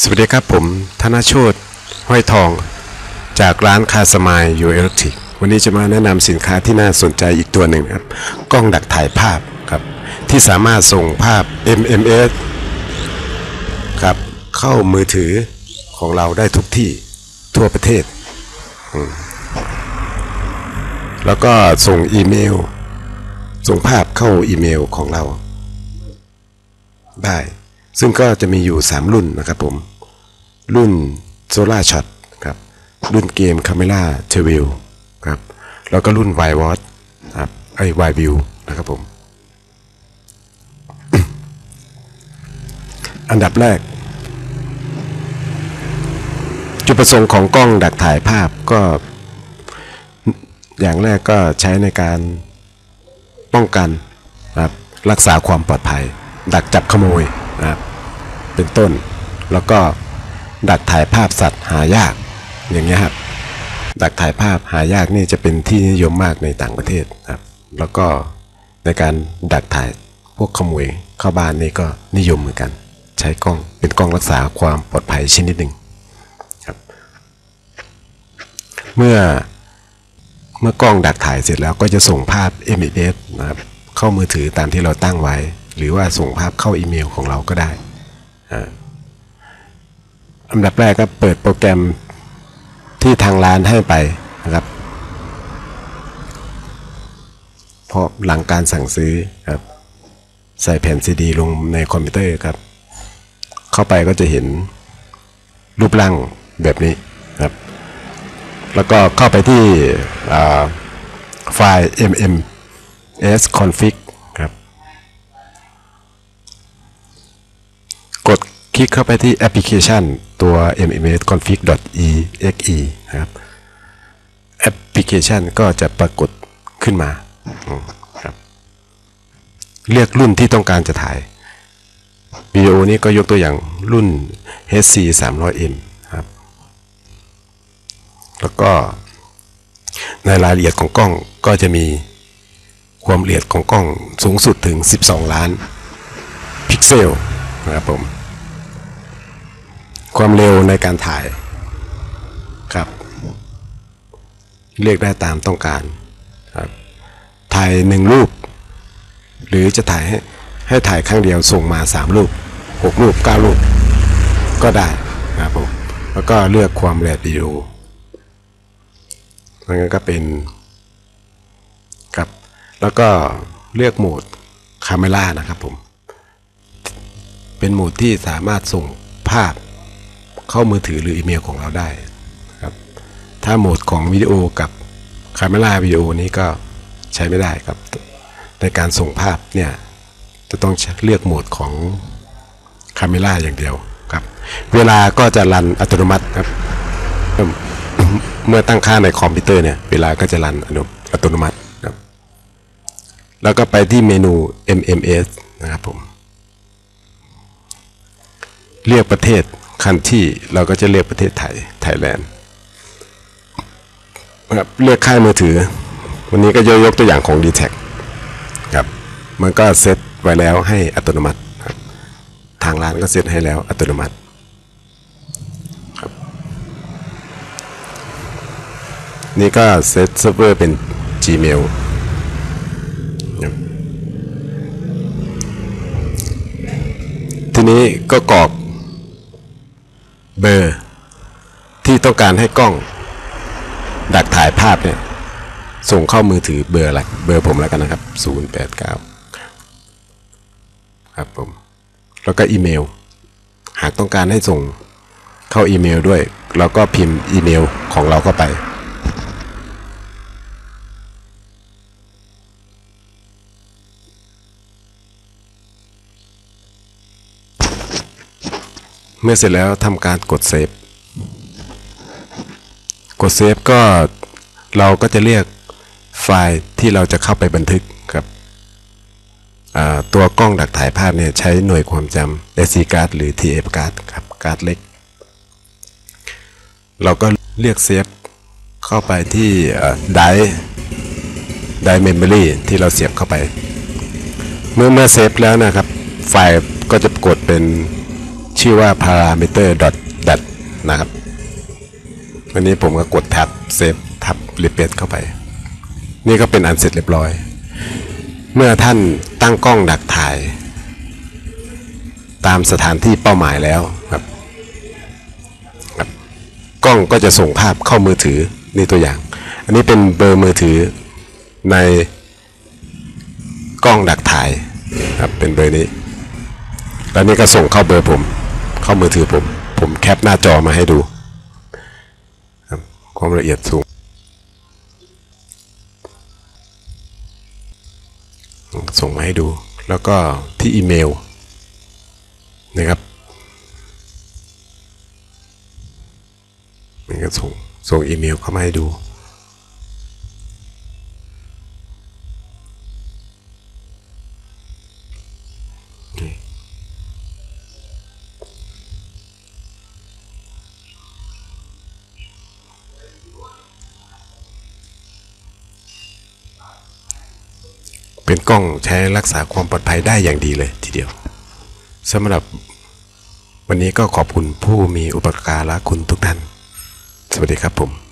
สวัสดีครับผมธนโชตห้อยทอง จากร้านคาสมายยูเอลทิกวันนี้จะมาแนะนำสินค้าที่น่าสนใจอีกตัวหนึ่งครับ กล้องดักถ่ายภาพครับ ที่สามารถส่งภาพ MMS ครับเข้ามือถือของเราได้ทุกที่ทั่วประเทศ แล้วก็ส่งอีเมล ส่งภาพเข้าอีเมลของเรา ได้ ซึ่งก็จะมีอยู่ 3 รุ่นนะครับผม รุ่น Solar Shot ครับรุ่นเกม Camera t e v i l ครับแล้วก็รุ่น y w a t ครับไอ้ y View นะครับผม อันดับแรก จุดประสงค์ของกล้องดักถ่ายภาพก็ อย่างแรกก็ใช้ในการป้องกันครับรักษาความปลอดภัย ดักจับขโมย นะครับเป็นต้น แล้วก็ดักถ่ายภาพสัตว์หายากอย่างเงี้ยครับดักถ่ายภาพหายากนี่จะเป็นที่นิยมมากในต่างประเทศครับ แล้วก็ในการดักถ่ายพวกขโมยเข้าบ้านนี่ก็นิยมเหมือนกัน ใช้กล้องเป็นกล้องรักษาความปลอดภัยชนิดหนึ่งครับ เมื่อเมื่อกล้องดักถ่ายเสร็จแล้วก็จะส่งภาพ MMS นะครับเข้ามือถือตามที่เราตั้งไว้ หรือว่าส่งภาพเข้าอีเมลของเราก็ได้อันดับแรกก็เปิดโปรแกรมที่ทางร้านให้ไปนะครับเพราะหลังการสั่งซื้อครับใส่แผ่นซีดีลงในคอมพิวเตอร์ครับ เข้าไปก็จะเห็นรูปร่างแบบนี้ครับ แล้วก็เข้าไปที่ไฟล์ mms config คลิกเข้าไปที่แอปพลิเคชันตัว mms config.exe นะครับแอปพลิเคชันก็จะปรากฏขึ้นมาครับเลือกรุ่นที่ต้องการจะถ่ายวิดีโอนี้ก็ยกตัวอย่างรุ่น HC 300M ครับแล้วก็ในรายละเอียดของกล้องก็จะมีความละเอียดของกล้องสูงสุดถึง 12 ล้าน พิกเซลนะครับผม ความเร็วในการถ่ายครับ เรียกได้ตามต้องการครับถ่ายหนึ่งรูป หรือจะถ่ายให้ให้ถ่ายครั้งเดียวส่งมา3รูป6รูป9รูป ก็ได้นะครับผมแล้วก็เลือกความละเอียดวิดีโอมันก็เป็นครับแล้วก็เลือกโหมดคาเมล่านะครับผม เป็นโหมดที่สามารถส่งภาพ เข้ามือถือหรืออีเมลของเราได้ครับถ้าโหมดของวิดีโอกับคาเมล่าวิดีโอนี้ก็ใช้ไม่ได้ครับ ในการส่งภาพเนี่ยจะต้องเลือกโหมดของคาเมล่าอย่างเดียวครับ เวลาก็จะรันอัตโนมัติครับ เมื่อตั้งค่าในคอมพิวเตอร์เนี่ย เวลาก็จะรันอัตโนมัติครับ แล้วก็ไปที่เมนู MMS นะครับผมเรียกประเทศ คันที่เราก็จะเรียกประเทศไทยไทยแลนด์ครับเลือกค่ายมือถือ วันนี้ก็ยกยกตัวอย่างของ d t แทครับมันก็เซตไว้แล้วให้อัตโนมัติครับทางร้านก็เซตให้แล้วอัตโนมัตินี่ก็เซตเซิร์ฟเวอร์เป็น Gmail ทีนี้ก็กรอก เบอร์ที่ต้องการให้กล้อง ดักถ่ายภาพเนี่ย ส่งเข้ามือถือเบอร์อะไรเบอร์ผมแล้วกันนะครับ 089 ครับผม แล้วก็อีเมล หากต้องการให้ส่งเข้าอีเมลด้วย เราก็พิมพ์อีเมลของเราเข้าไป เมื่อเสร็จแล้วทำการกดเซฟ กดเซฟก็เราก็จะเรียกไฟล์ที่เราจะเข้าไปบันทึกครับตัวกล้องดักถ่ายภาพเนี่ยใช้หน่วยความจำ SD card หรือ TF card ครับการ์ดเล็ก เราก็เรียกเซฟเข้าไปที่ไดไดเมมโมรีที่เราเสียบเข้าไป เมื่อเมื่อเซฟแล้วนะครับ ไฟล์ก็จะกดเป็น ชื่อว่า parameter dot dat นะครับ วันนี้ผมก็กดแท็บเซฟทับรีเ e เข้าไป นี่ก็เป็นอันเสร็จเรียบร้อย เมื่อท่านตั้งกล้องดักถ่าย ตามสถานที่เป้าหมายแล้วครับครับ กล้องก็จะส่งภาพเข้ามือถือนี่ตัวอย่าง อันนี้เป็นเบอร์มือถือในกล้องดักถ่ายครับเป็นเบอร์นี้ แล้วนี่ก็ส่งเข้าเบอร์ผม เข้ามือถือผม ผมแคปหน้าจอมาให้ดูครับความละเอียดสูง ส่งมาให้ดู แล้วก็ที่อีเมลนะครับมันก็ส่งส่งอีเมลเข้ามาให้ดู เป็นกล้องใช้รักษาความปลอดภัยได้อย่างดีเลยทีเดียวสำหรับวันนี้ก็ขอบคุณผู้มีอุปการะคุณทุกท่าน สวัสดีครับผม